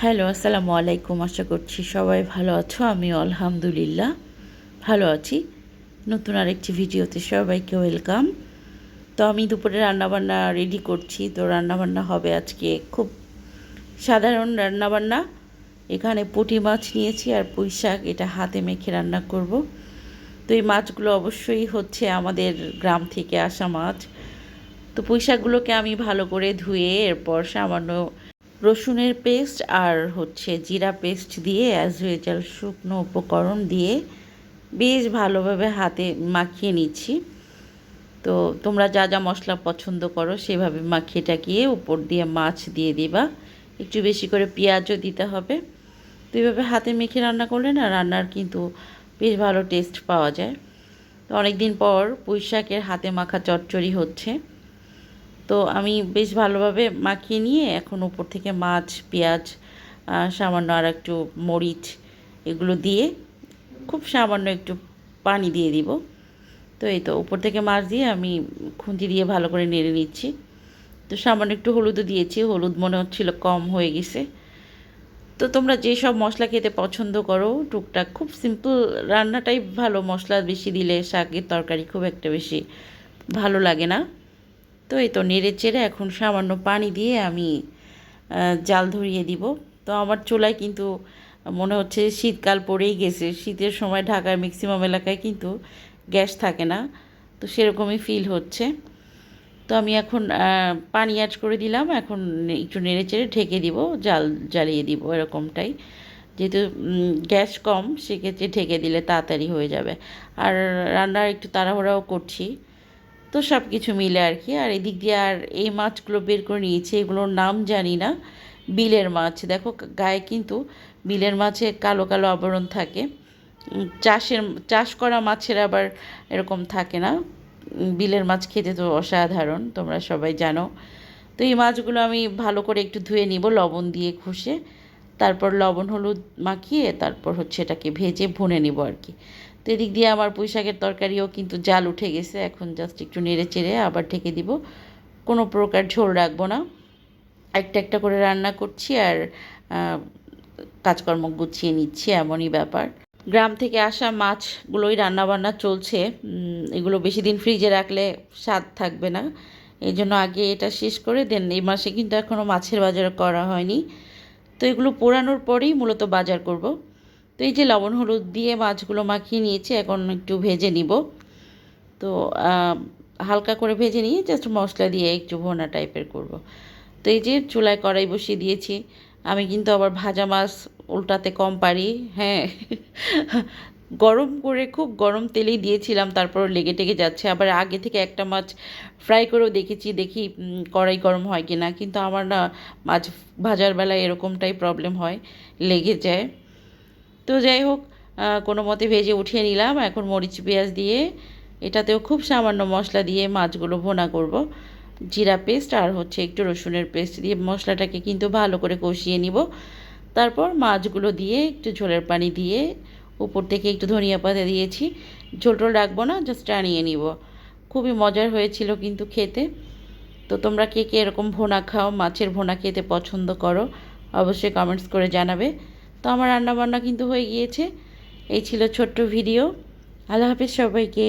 Hello, আসসালামু আলাইকুম। আশা করছি সবাই ভালো আছো। আমি আলহামদুলিল্লাহ ভালো আছি। নতুন আরেকটি ভিডিওতে সবাইকে ওয়েলকাম। তো আমি দুপুরে রান্নাবান্না রেডি করছি। তো রান্নাবান্না হবে আজকে খুব সাধারণ রান্নাবান্না। এখানে পুঁটি মাছ নিয়েছি আর পুঁই শাক। এটা হাতে মেখে রান্না করব। তো এই মাছগুলো অবশ্যই হচ্ছে আমাদের গ্রাম থেকে আসা মাছ। তো পুঁই শাকগুলোকে আমি ভালো করে ধুয়ে এরপর সামান্য রসুনের পেস্ট আর হচ্ছে জিরা পেস্ট দিয়ে অ্যাজ ইউজাল শুকনো উপকরণ দিয়ে বেশ ভালোভাবে হাতে মাখিয়ে নিচ্ছি। তো তোমরা যা যা মশলা পছন্দ করো সেভাবে মাখিয়ে টাকিয়ে উপর দিয়ে মাছ দিয়ে দিবা। একটু বেশি করে পেঁয়াজও দিতে হবে। তো এইভাবে হাতে মেখে রান্না করলে না রান্নার কিন্তু বেশ ভালো টেস্ট পাওয়া যায়। তো অনেক দিন পর পুঁই হাতে মাখা চচ্চড়ি হচ্ছে। তো আমি বেশ ভালোভাবে মাখিয়ে নিয়ে এখন উপর থেকে মাছ, পেঁয়াজ সামান্য আর একটু মরিচ এগুলো দিয়ে খুব সামান্য একটু পানি দিয়ে দিব। তো এই তো উপর থেকে মাছ দিয়ে আমি খুঁজি দিয়ে ভালো করে নেড়ে নিচ্ছি। তো সামান্য একটু হলুদও দিয়েছি, হলুদ মনে হচ্ছিল কম হয়ে গেছে। তো তোমরা যেসব মশলা খেতে পছন্দ করো, টুকটাক খুব সিম্পল রান্নাটাই ভালো মশলা বেশি দিলে শাকের তরকারি খুব একটা বেশি ভালো লাগে না। তো এই তো নেড়ে চেড়ে এখন সামান্য পানি দিয়ে আমি জাল ধরিয়ে দিব। তো আমার চুলায় কিন্তু মনে হচ্ছে শীতকাল পড়েই গেছে। শীতের সময় ঢাকার ম্যাক্সিমাম এলাকায় কিন্তু গ্যাস থাকে না। তো সেরকমই ফিল হচ্ছে। তো আমি এখন পানি অ্যাড করে দিলাম। এখন একটু নেড়ে চেড়ে ঢেকে দিব, জাল জ্বালিয়ে দিব এরকমটাই। যেহেতু গ্যাস কম, সেক্ষেত্রে ঢেকে দিলে তাড়াতাড়ি হয়ে যাবে। আর রান্নার একটু তাড়াহুড়াও করছি। তো সব কিছু মিলে আর কি। আর এদিক দিয়ে আর এই মাছগুলো বের করে নিয়েছি, এগুলোর নাম জানি না। বিলের মাছ, দেখো গায়ে কিন্তু বিলের মাছে কালো কালো আবরণ থাকে। চাষের, চাষ করা মাছের আবার এরকম থাকে না। বিলের মাছ খেতে তো অসাধারণ, তোমরা সবাই জানো। তো এই মাছগুলো আমি ভালো করে একটু ধুয়ে নিব, লবণ দিয়ে ঘষে। তারপর লবণ হলুদ মাখিয়ে তারপর হচ্ছে এটাকে ভেজে ভুনে নিব আর কি। তো এদিক দিয়ে আমার পুঁই শাকের তরকারিও কিন্তু জাল উঠে গেছে। এখন জাস্ট একটু নেড়ে চেড়ে আবার ঢেকে দিব। কোনো প্রকার ঝোল রাখব না। একটা একটা করে রান্না করছি আর কাজকর্ম গুছিয়ে নিচ্ছি এমনই ব্যাপার। গ্রাম থেকে আসা মাছগুলোই রান্নাবান্না চলছে। এগুলো বেশি দিন ফ্রিজে রাখলে স্বাদ থাকবে না। এই জন্য আগে এটা শেষ করে দেন। এই মাসে কিন্তু এখনও মাছের বাজার করা হয়নি। তো এগুলো পোড়ানোর পরেই মূলত বাজার করব। তো এই যে লবণ হলুদ দিয়ে মাছগুলো মাখিয়ে নিয়েছি, এখন একটু ভেজে নিব। তো হালকা করে ভেজে নিয়ে জাস্ট মশলা দিয়ে একটু ভোনা টাইপের করব। তো এই যে চুলায় কড়াই বসিয়ে দিয়েছি, আমি কিন্তু আবার ভাজা মাছ উল্টাতে কম পারি হ্যাঁ। গরম করে, খুব গরম তেলেই দিয়েছিলাম তারপর লেগে টেগে যাচ্ছে। আবার আগে থেকে একটা মাছ ফ্রাই করেও দেখেছি, দেখি কড়াই গরম হয় কি না কিন্তু আমার না মাছ ভাজার বেলায় এরকমটাই প্রবলেম হয়, লেগে যায়। তো যাই হোক কোনো মতে ভেজে উঠিয়ে নিলাম। এখন মরিচ পেঁয়াজ দিয়ে এটাতেও খুব সামান্য মশলা দিয়ে মাছগুলো ভোনা করব। জিরা পেস্ট আর হচ্ছে একটু রসুনের পেস্ট দিয়ে মশলাটাকে কিন্তু ভালো করে কষিয়ে নিব। তারপর মাছগুলো দিয়ে একটু ঝোলের পানি দিয়ে উপর থেকে একটু ধনিয়া পাতা দিয়েছি। ঝোল টোল রাখব না জাস্ট টানিয়ে নিব। খুবই মজার হয়েছিল কিন্তু খেতে। তো তোমরা কে কে এরকম ভোনা খাও, মাছের ভোনা খেতে পছন্দ করো, অবশ্যই কমেন্টস করে জানাবে। তো আমার রান্নাবান্না কিন্তু হয়ে গিয়েছে। এই ছিল ছোট্ট ভিডিও। আল্লাহ হাফিজ সবাইকে।